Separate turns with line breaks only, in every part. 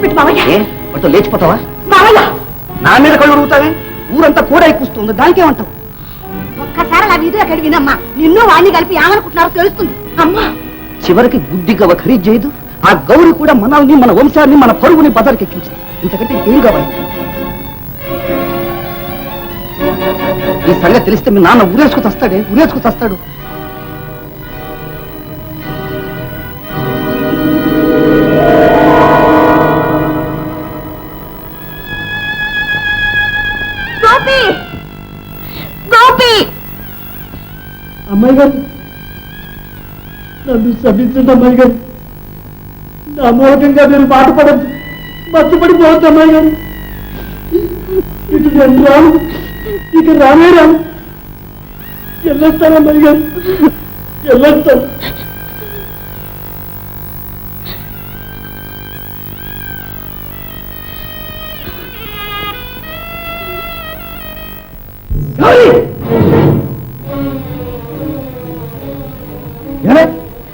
వదిలిపెట్టి మావయ్య.
వాటితో లేచిపోతావా?
మావయ్య!
నా మీద కళ్ళు ఉరుగుతావే ఊరంతా కూడా ఎక్కుస్తుంది దానికేమంటావు
ఒక్కసారి అలా వీధిలోకి వెళ్ళి వినమ్మా. నిన్ను వాణ్ణి కలిపి ఏమనుకుంటున్నారో తెలుస్తుంది. అమ్మా!
చివరికి గుడ్డి గవ ఖరీదు చేయదు. ఆ గౌరి కూడా మనల్ని మన వంశాన్ని మన పరుగుని బజార్కి ఎక్కించింది. ఇంతకంటే ఏం కావాలి ఈ సంగతి తెలిస్తే మీ నాన్న ఉరేసుకు తస్తాడే? ఉరేసుకు తస్తాడు?
గోపి! గోపి!
అమ్మాయి గారు నన్ను శ్రమించండి అమ్మాయి గారు. నా మూలకంగా మీరు బాధపడద్దు మర్చిపడిపోవద్దు అమ్మాయి గారు. ఇటు నేను రాను ఇక రానే రాను. వెళ్ళొస్తాను అమ్మాయి గారు. వెళ్ళొస్తాను.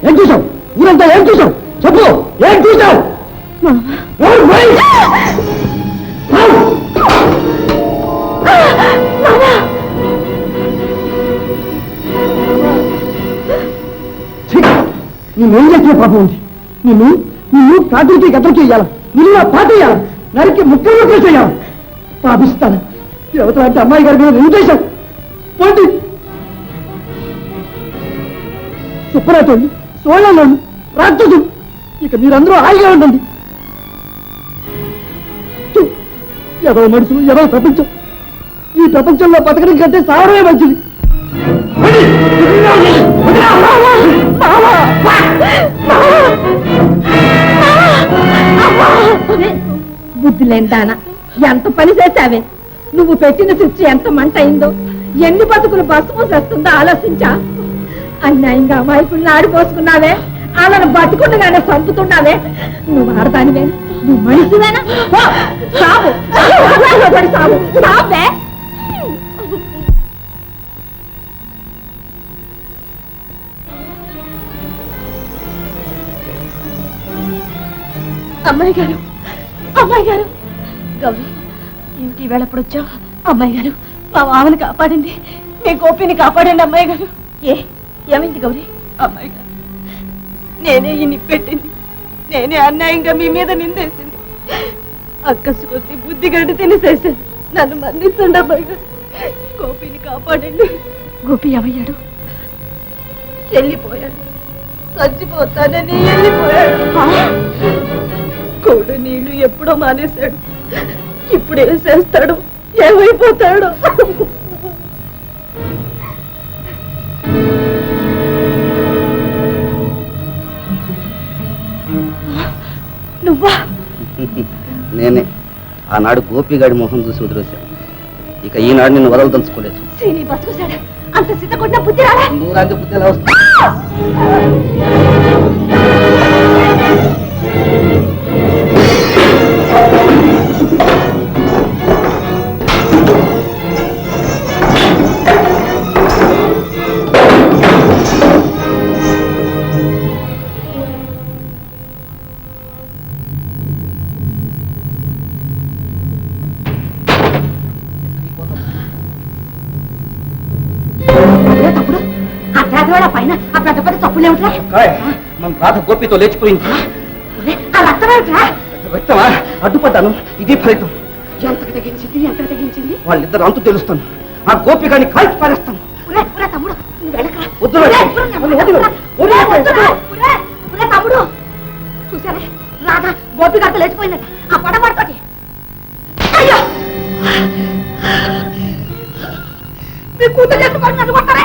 ఏం? చూసావు? ఊరంతా ఏం చూసావు? చెప్పు. ఏం చూసావు! నేనేం చేసిన పాపం ఉంది. నిన్ను నిన్ను కాటికి గతం చేయాల. నిన్ను నా పాట చేయాల. నరికి ముక్కలు ముక్కలు చేయాలి. పాపిస్తాను. యువత అంటే అమ్మాయి గారి మీద ఏం చేశావు పోటీ సుబ్బరాజోళ్ళు సోళలోళ్ళు రాక్షసులు ఇక మీరందరూ హాయిగా ఉండండి. ఛీ! ఎవరో మనుషులు ఎవరో ప్రపంచం? ఈ ప్రపంచంలో బతకడం కంటే సారమే మంచిది.
బుద్ధి లేని దానా. ఎంత పని చేశావే? నువ్వు పెట్టిన స్విచ్ ఎంత మంట అయిందో ఎన్ని బతుకులు బస్సు చేస్తుందో ఆలోచించా. అన్యాయంగా అమాయకుల్ని ఆడిపోసుకున్నావే వాళ్ళని బతుకుండగానే చంపుతున్నావే. నువ్వు ఆడదానివే నువ్వు మనిషివేనా? పో, సావు సావు, అమ్మాయి గారు అమ్మాయి గారు గౌరీ. ఏమిటి ఈవేళ ఎప్పుడు వచ్చావు అమ్మాయి గారు మా మామని కాపాడండి. మీ గోపిని కాపాడండి అమ్మాయి గారు. ఏ ఏమైంది గౌరీ? అమ్మాయి గారు నేనే ఈ నిప్పెట్టింది. నేనే అన్యాయంగా మీ మీద నిందేసింది. అక్కసు కొద్ది బుద్ధి గడ్డి తినేసేసాను నన్ను మన్నించండి అమ్మాయి గారు. గోపిని కాపాడండి. గోపి ఏమయ్యాడు? వెళ్ళిపోయాడు. చచ్చిపోతానని వెళ్ళిపోయాడు. కోడి నీళ్ళు ఎప్పుడో మానేశాడు. ఇప్పుడు ఏం చేస్తాడు? ఏమైపోతాడు? నువ్వా?
నేనే. ఆనాడు గోపిగాడి మొహం చూసి వదిలేశాను. ఇక ఈనాడు నిన్ను వదలదలుచుకోలేదు.
శ్రీని బతుకుశాడు అంత సిద్ధ కొట్టిన బుద్ధి రాలే.
బుద్ధి ఎలా వస్తుంది?
పైన ఆ పెద్ద పెద్ద తప్పులు ఏమిట్రా?
కాయ్, మన రాధ గోపితో లేచిపోయింది.
ఆ రక్తం ఏమిట్రా?
వ్యక్తమా అడ్డుపడ్డాను. ఇది ఫలితం.
ఎంతకు తెగించింది ఎంతకు తెగించింది?
వాళ్ళిద్దరు అంతు తెలుస్తాను. ఆ గోపి గాని కాల్చి పారేస్తాను.
తమ్ముడు చూసారా? రాధా గోపి గారితో లేచిపోయిందట ఆ పడ పడుకోటి అయ్యో! మీ కూతురు నన్ను కొట్టారే?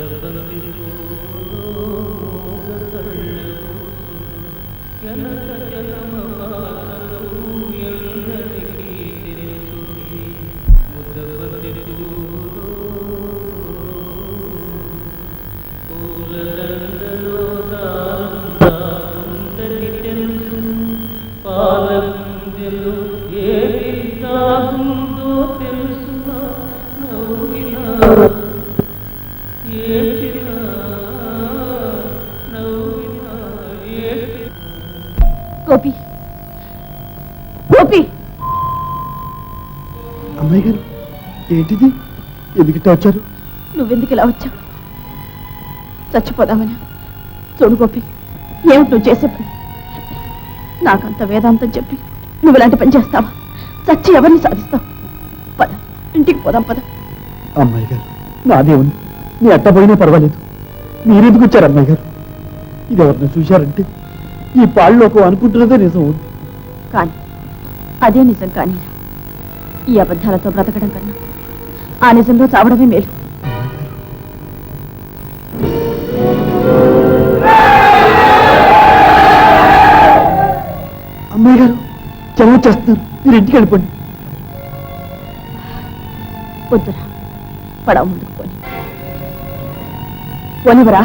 Yana, yana, yana, yana, yana, yana, yana, yana, yana, yana,
Gopi. Gopi!
అమ్మాయి గారు ఏంటిది? ఎందుకు వచ్చారు?
నువ్వెందుకు ఇలా వచ్చావు? చచ్చిపోదామని. చూడు గోపి ఏమిటి నువ్వు చేసే పని? నాకంత వేదాంతం చెప్పి నువ్వు ఇలాంటి పని చేస్తావా? చచ్చి ఎవరిని సాధిస్తావు? పద ఇంటికి పోదాం పద.
అమ్మాయి గారు నాదే ఉంది నీ అట్ట పోయినా పర్వాలేదు. మీరెందుకు వచ్చారు అమ్మాయి గారు? ఇది ఎవరిని చూశారంటే ఈ పాళ్ళలోకి అనుకుంటున్నదే నిజం.
కానీ అదే నిజం కానీ ఈ అబద్ధాలతో బ్రతకడం కన్నా ఆ నిజంలో చావడమే మేలు.
అమ్మాయి గారు చేస్తున్నారు. మీరు ఇంటికి వెళ్ళిపోండి.
వద్దురా పడవ ముందుకు పోని. పోనివరా